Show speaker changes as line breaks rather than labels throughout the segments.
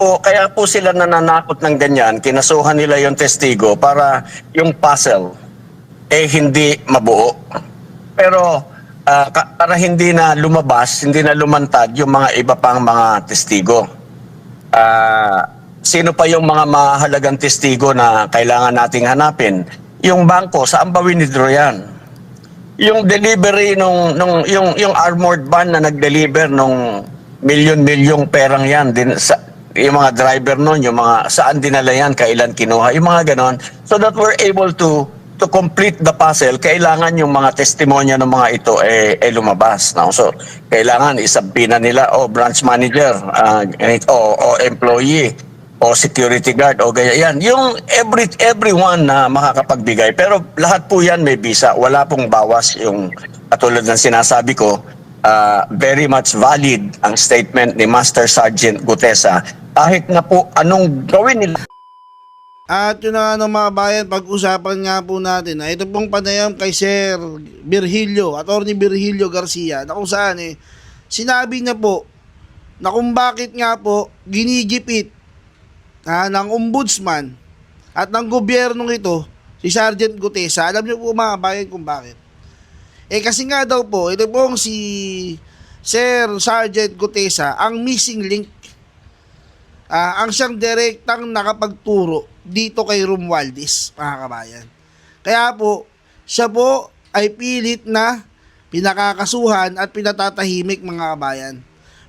po, kaya po sila nananakot ng ganyan, kinasuhan nila yung testigo para yung puzzle eh hindi mabuo. Pero ka- para hindi na lumabas, hindi na lumantad yung mga iba pang mga testigo. Ah, sino pa yung mga mahalagang testigo na kailangan nating hanapin? Yung bangko, saan ba winidraw yan? Yung delivery nung, nung yung, yung armored van na nag-deliver nung milyon-milyong perang yan, din, sa, yung mga driver nun, yung mga saan dinala yan, kailan kinuha, yung mga ganon. So that we're able to to complete the puzzle, kailangan yung mga testimonya ng mga ito eh, eh lumabas. No? So, kailangan isabina nila, o branch manager, ganito, o, o employee, o security guard, o gaya yan. Yung every, everyone na makakapagbigay. Pero lahat po yan may visa. Wala pong bawas yung katulad ng sinasabi ko, ah, very much valid ang statement ni Master Sergeant Gutesa. Kahit na po anong gawin nila?
At yun na nga ng mga bayan, pag-usapan nga po natin na ito pong panayam kay Sir Virgilio, Attorney Virgilio Garcia, na kung saan eh, sinabi niya po na kung bakit nga po ginigipit ah, ng ombudsman at ng gobyernong ito, si Sergeant Gutesa, alam niyo po mga bayan kung bakit. Eh kasi nga daw po, ito pong si Sir Sergeant Gutesa, ang missing link Ah, ang siyang direktang nakapagturo dito kay Romualdez, mga kabayan. Kaya po, siya po ay pilit na pinakakasuhan at pinatatahimik mga kabayan.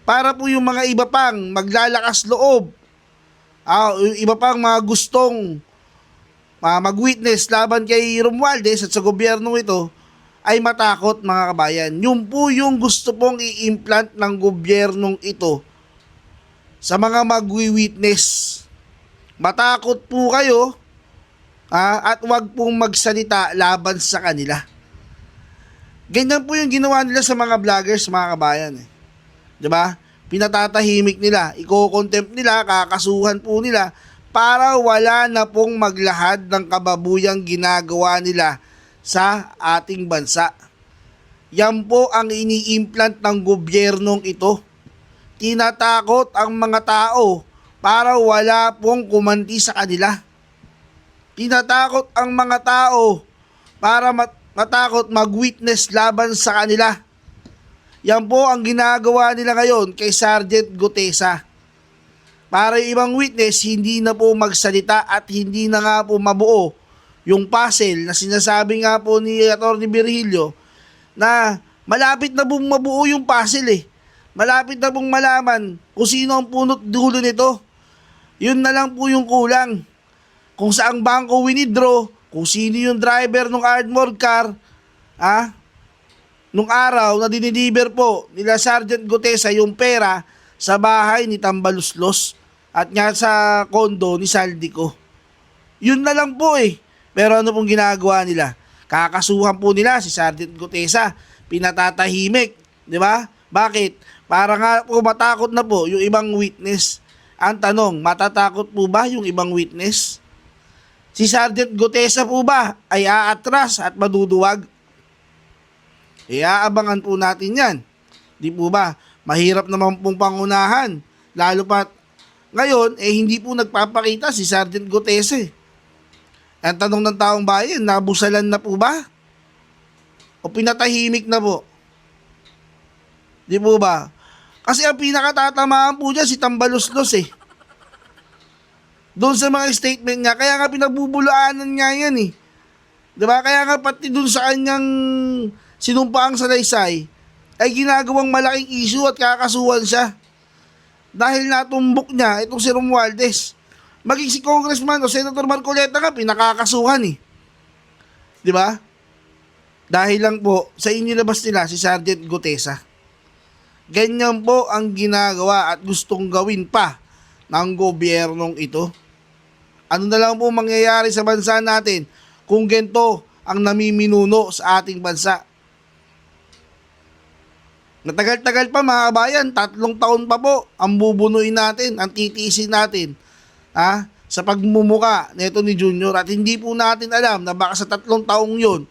Para po yung mga iba pang maglalakas loob, ah, yung iba pang mga gustong ah, mag-witness laban kay Romualdez at sa gobyerno ito, ay matakot mga kabayan. Yun po yung gusto pong i-implant ng gobyernong ito sa mga magwi-witness. Matakot po kayo ah, at wag pong magsalita laban sa kanila. Ganyan po yung ginawa nila sa mga vloggers, mga kabayan. Eh. ba? Pinatatahimik nila, iko-contempt nila, kakasuhan po nila para wala na pong maglahad ng kababuyang ginagawa nila sa ating bansa. Yan po ang ini-implant ng gobyernong ito tinatakot ang mga tao para wala pong kumanti sa kanila. Tinatakot ang mga tao para mat- matakot mag-witness laban sa kanila. Yan po ang ginagawa nila ngayon kay Sergeant Gutesa. Para yung ibang witness hindi na po magsalita at hindi na nga po mabuo yung puzzle na sinasabi nga po ni Atty. Virgilio na malapit na pong mabuo yung puzzle eh malapit na pong malaman kung sino ang punot dulo nito. Yun na lang po yung kulang. Kung saang bangko winidraw, kung sino yung driver ng armored car, ah, nung araw na dinideliver po nila Sergeant Gutesa yung pera sa bahay ni Tambaluslos at nga sa kondo ni Saldico. Yun na lang po eh. Pero ano pong ginagawa nila? Kakasuhan po nila si Sergeant Gutesa. Pinatatahimik. Di ba? Bakit? Para nga po matakot na po yung ibang witness. Ang tanong, matatakot po ba yung ibang witness? Si Sergeant Gutesa po ba ay aatras at maduduwag? Iaabangan po natin yan. Di po ba? Mahirap naman pong pangunahan. Lalo pat ngayon, eh hindi po nagpapakita si Sergeant Gutesa eh. Ang tanong ng taong bayan, nabusalan na po ba? O pinatahimik na po? Di po ba? Kasi ang pinakatatamaan po dyan si Tambaluslos eh. Doon sa mga statement niya, kaya nga pinagbubulaanan nga yan eh. Di ba? Kaya nga pati doon sa kanyang sinumpaang salaysay, ay ginagawang malaking issue at kakasuhan siya. Dahil natumbok niya itong si Romualdez. Maging si Congressman o Senator Marcoleta nga, pinakakasuhan eh. Di ba? Dahil lang po, sa inilabas nila si Sergeant Gutesa. Ganyan po ang ginagawa at gustong gawin pa ng gobyernong ito. Ano na lang po mangyayari sa bansa natin kung gento ang namiminuno sa ating bansa. Natagal-tagal pa mga kabayan, tatlong taon pa po ang bubunuin natin, ang titiisin natin ha, sa pagmumuka nito ni Junior at hindi po natin alam na baka sa tatlong taong yon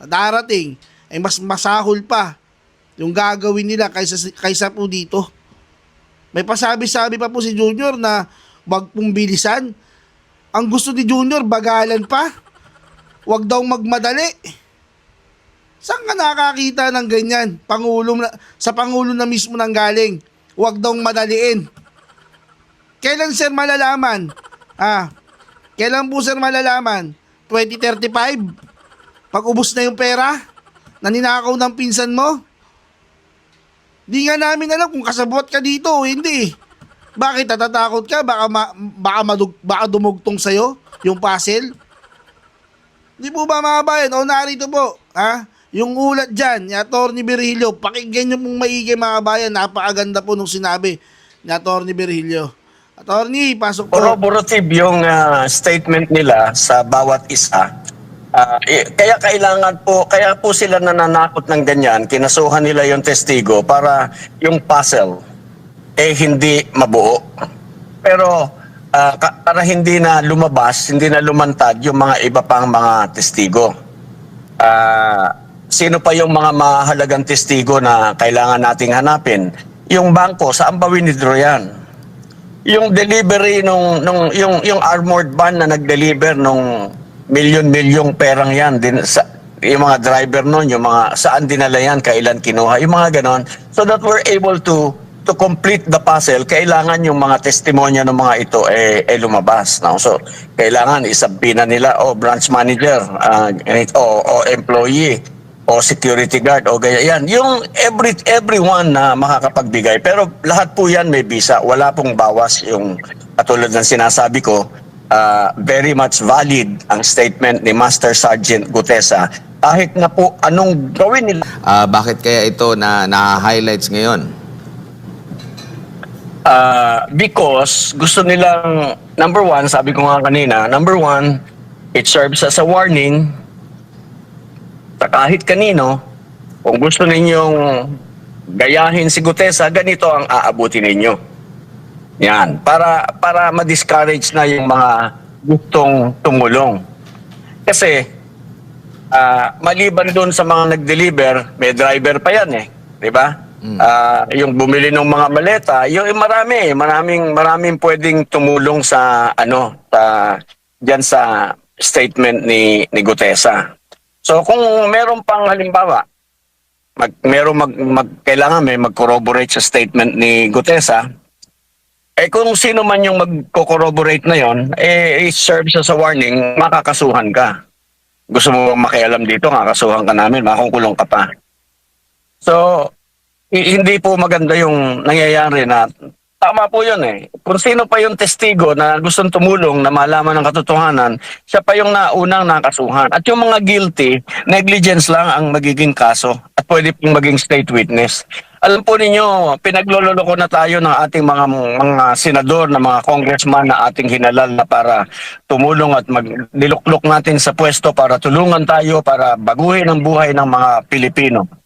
na darating ay mas masahol pa yung gagawin nila kaysa, kaysa po dito. May pasabi-sabi pa po si Junior na wag pong bilisan. Ang gusto ni Junior, bagalan pa. Wag daw magmadali. Saan ka nakakita ng ganyan? Pangulo na, sa Pangulo na mismo nang galing. Huwag daw madaliin. Kailan sir malalaman? Ah, kailan po sir malalaman? 2035? Pag ubos na yung pera? Na ninakaw ng pinsan mo? Di nga namin alam kung kasabot ka dito o hindi. Bakit natatakot ka? Baka, ma, baka, madug, baka dumugtong sa'yo yung puzzle? Di po ba mga bayan? O narito po, ha? Yung ulat dyan, ni Atty. Virgilio, pakinggan nyo pong maigi mga bayan. Napakaganda po nung sinabi ni Atty. Virgilio. Attorney, pasok po.
Corroborative yung ah, statement nila sa bawat isa. Eh, kaya kailangan po, kaya po sila nananakot ng ganyan, kinasuhan nila yung testigo para yung puzzle eh hindi mabuo. Pero ka- para hindi na lumabas, hindi na lumantad yung mga iba pang mga testigo. Ah, sino pa yung mga mahalagang testigo na kailangan nating hanapin? Yung bangko, saan ba winidro yan? yung delivery nung nung yung yung armored van na nag-deliver nung milyon-milyong perang yan din sa yung mga driver noon, yung mga saan dinala yan, kailan kinuha, yung mga ganon. So that we're able to to complete the puzzle, kailangan yung mga testimonya ng mga ito eh, eh lumabas. No? So, kailangan isabina nila, o branch manager, ganito, o, o employee, o security guard o gaya yan yung every everyone na makakapagbigay pero lahat po yan may visa wala pong bawas yung katulad ng sinasabi ko ah, very much valid ang statement ni Master Sergeant Gutesa. Kahit na po anong gawin nila?
Ah, bakit kaya ito na na-highlights ngayon?
Ah, because gusto nilang number one sabi ko nga kanina number one it serves as a warning sa kahit kanino kung gusto ninyong gayahin si Gutesa ganito ang aabuti ninyo yan. Para para ma-discourage na yung mga gustong tumulong. Kasi ah, maliban doon sa mga nag-deliver may driver pa yan eh. Di ba? Ah, yung bumili ng mga maleta, yung yung marami, maraming maraming pwedeng tumulong sa ano, sa diyan sa statement ni ni Gutesa. So kung meron pang halimbawa, mag meron mag, mag kailangan may mag-corroborate sa statement ni Gutesa, eh kung sino man yung magko-corroborate na yon, eh it serves as a warning, makakasuhan ka. Gusto mo bang makialam dito, kakasuhan ka namin, makukulong ka pa. So, hindi po maganda yung nangyayari na tama po yun eh. Kung sino pa yung testigo na gustong tumulong na malaman ng katotohanan, siya pa yung naunang nakasuhan. At yung mga guilty, negligence lang ang magiging kaso pwede pong maging state witness. Alam po ninyo, pinaglololoko na tayo ng ating mga mga senador, na mga congressman na ating hinalal na para tumulong at magdiluklok natin sa pwesto para tulungan tayo para baguhin ang buhay ng mga Pilipino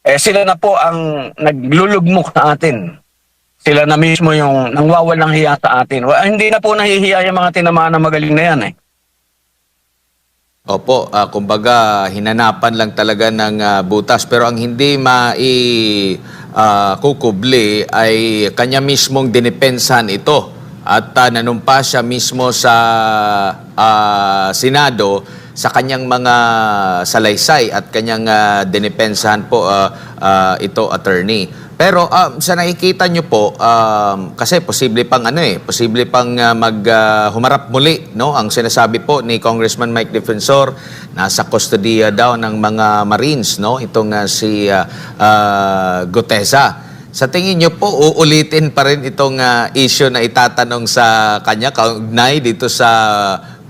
eh sila na po ang naglulugmok sa atin. Sila na mismo yung nangwawalang hiya sa atin. Wa- hindi na po nahihiya yung mga tinamaan na magaling na yan eh.
Opo, ah, kumbaga hinanapan lang talaga ng ah, butas pero ang hindi mai kukubli ay kanya mismong dinipensahan ito at ah, nanumpa siya mismo sa ah, Senado sa kanyang mga salaysay at kanyang ah, dinipensahan po ah, ah, ito attorney. Pero um, sa nakikita nyo po, um, kasi posible pang ano eh, posible pang uh, mag uh, humarap muli, no? Ang sinasabi po ni Congressman Mike Defensor, nasa kustodiya daw ng mga Marines, no? Itong uh, si uh, uh, Gutesa. Sa tingin nyo po, uulitin pa rin itong uh, issue na itatanong sa kanya, kaugnay dito sa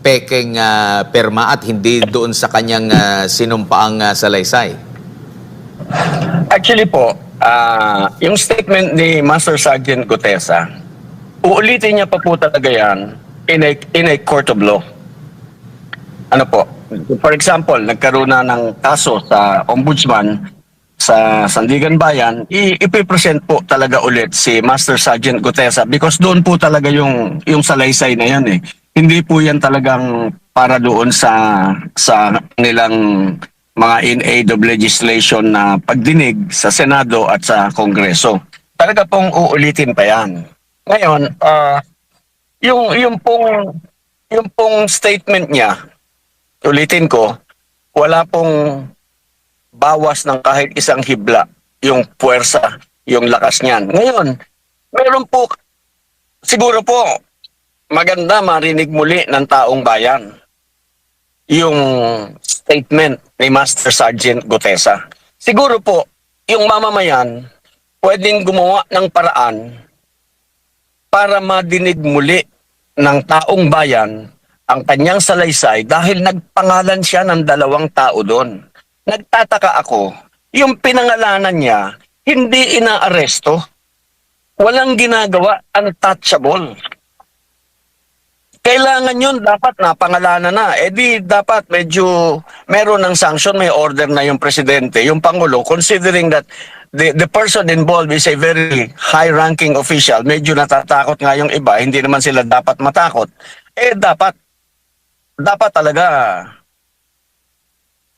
peking uh, perma at hindi doon sa kanyang uh, sinumpaang uh, salaysay?
Actually po, ah, yung statement ni Master Sergeant Gutesa, uulitin niya pa po talaga yan in a, in a court of law. Ano po? For example, nagkaroon na ng kaso sa ombudsman sa Sandigan Bayan, ipipresent po talaga ulit si Master Sergeant Gutesa because doon po talaga yung yung salaysay na yan eh. Hindi po yan talagang para doon sa sa nilang mga of legislation na pagdinig sa Senado at sa Kongreso. talaga pong uulitin pa yan. Ngayon, ah, yung, yung pong, yung pong statement niya, ulitin ko, wala pong bawas ng kahit isang hibla yung puwersa, yung lakas niyan. Ngayon, meron po, siguro po, maganda marinig muli ng taong bayan yung statement ni Master Sergeant Gutesa. Siguro po, yung mamamayan, pwedeng gumawa ng paraan para madinig muli ng taong bayan ang kanyang salaysay dahil nagpangalan siya ng dalawang tao doon. Nagtataka ako, yung pinangalanan niya, hindi inaaresto. Walang ginagawa, untouchable. Kailangan yun, dapat napangalanan na. Eh di, dapat medyo meron ng sanction, may order na yung presidente, yung Pangulo, considering that the, the person involved is a very high-ranking official, medyo natatakot nga yung iba, hindi naman sila dapat matakot. Eh dapat, dapat talaga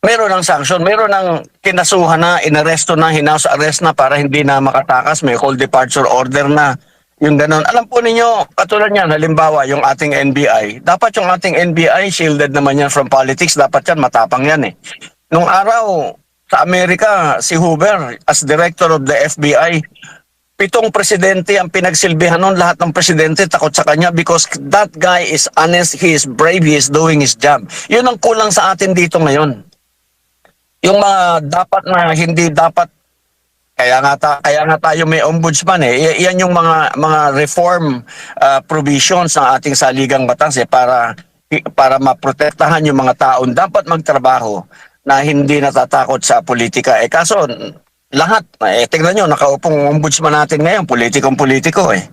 meron ng sanction, meron ng kinasuhan na, inaresto na, hinaus arrest na para hindi na makatakas, may whole departure order na, yung ganon. Alam po ninyo, katulad niyan, halimbawa, yung ating NBI, dapat yung ating NBI, shielded naman yan from politics, dapat yan, matapang yan eh. Nung araw, sa Amerika, si Hoover, as director of the FBI, pitong presidente ang pinagsilbihan nun. Lahat ng presidente takot sa kanya because that guy is honest, he is brave, he is doing his job. Yun ang kulang sa atin dito ngayon. Yung mga dapat na hindi dapat kaya nga ta, kaya nga tayo may ombudsman eh. I- Yan yung mga mga reform uh, provisions ng ating saligang batas eh para para maprotektahan yung mga taon dapat magtrabaho na hindi natatakot sa politika. Eh kaso lahat, eh tingnan nyo, nakaupong ombudsman natin ngayon, politikong politiko eh.